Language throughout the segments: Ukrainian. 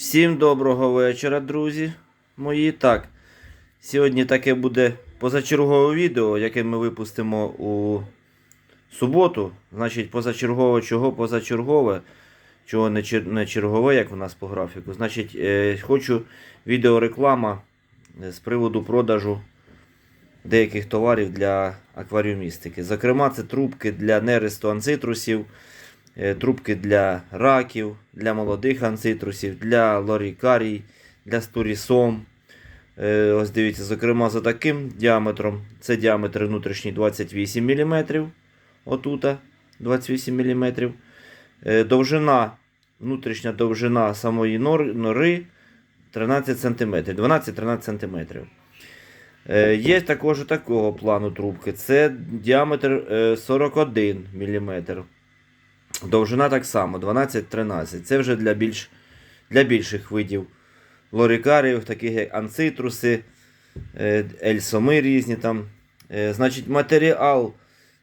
Всім доброго вечора, друзі мої. Так, сьогодні таке буде позачергове відео, яке ми випустимо у суботу. Значить, позачергове чого позачергове, чого не, чер... не чергове, як у нас по графіку. Значить, е, хочу відеореклама е, з приводу продажу деяких товарів для акваріумістики. Зокрема, це трубки для нересту анцитрусів, трубки для раків, для молодих анцитрусів, для лорікарій, для стурісом. Е, Ось дивіться, зокрема, за таким діаметром. Це діаметр внутрішній 28 мм. Отута 28 мм. Довжина, внутрішня довжина самої нори 13 см. 12-13 см. Е, Є також такого плану трубки. Це діаметр е, 41 мм. Довжина так само 12-13. Це вже для, більш, для більших видів лорикарів, таких як анцитруси, е, ельсоми різні там. Е, Значить, матеріал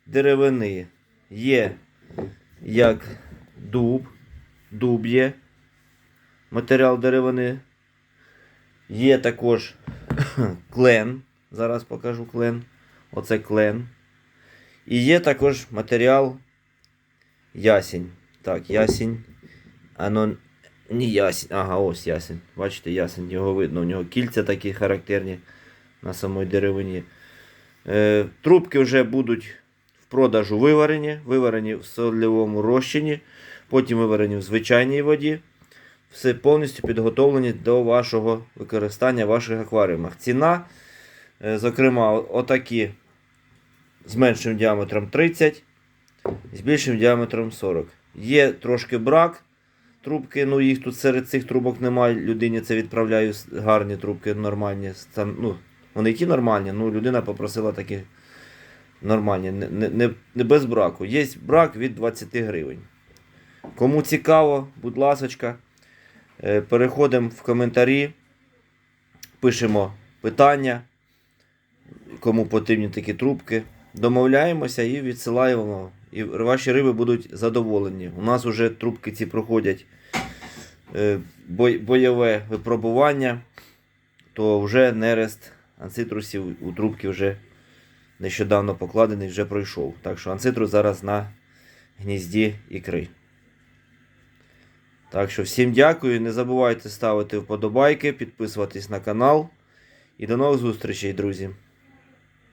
деревини є як дуб, дуб є. Матеріал деревини. Є також клен. Зараз покажу клен. Оце клен. І є також матеріал ясінь. Так, ясінь. Ано не ясінь. Ага, ось ясень. Бачите, ясень, його видно. У нього кільця такі характерні на самій деревині. Е, трубки вже будуть в продажу виварені, виварені в солівому розчині, потім виварені в звичайній воді. Все повністю підготовлені до вашого використання в ваших акваріумах. Ціна, е, зокрема, отакі з меншим діаметром 30, з більшим діаметром 40. Є трошки брак трубки, ну їх тут серед цих трубок немає. Людині це відправляю гарні трубки, нормальні. Стан- ну, вони ті нормальні, ну людина попросила такі нормальні, не, не, не, без браку. Є брак від 20 гривень. Кому цікаво, будь ласочка, е, переходимо в коментарі, пишемо питання, кому потрібні такі трубки. Домовляємося і відсилаємо. І ваші риби будуть задоволені. У нас вже трубки ці проходять е, бой- бойове випробування, то вже нерест анцитрусів у трубки вже нещодавно покладений, вже пройшов. Так що анцитрус зараз на гнізді ікри. Так що всім дякую. Не забувайте ставити вподобайки, підписуватись на канал. І до нових зустрічей, друзі!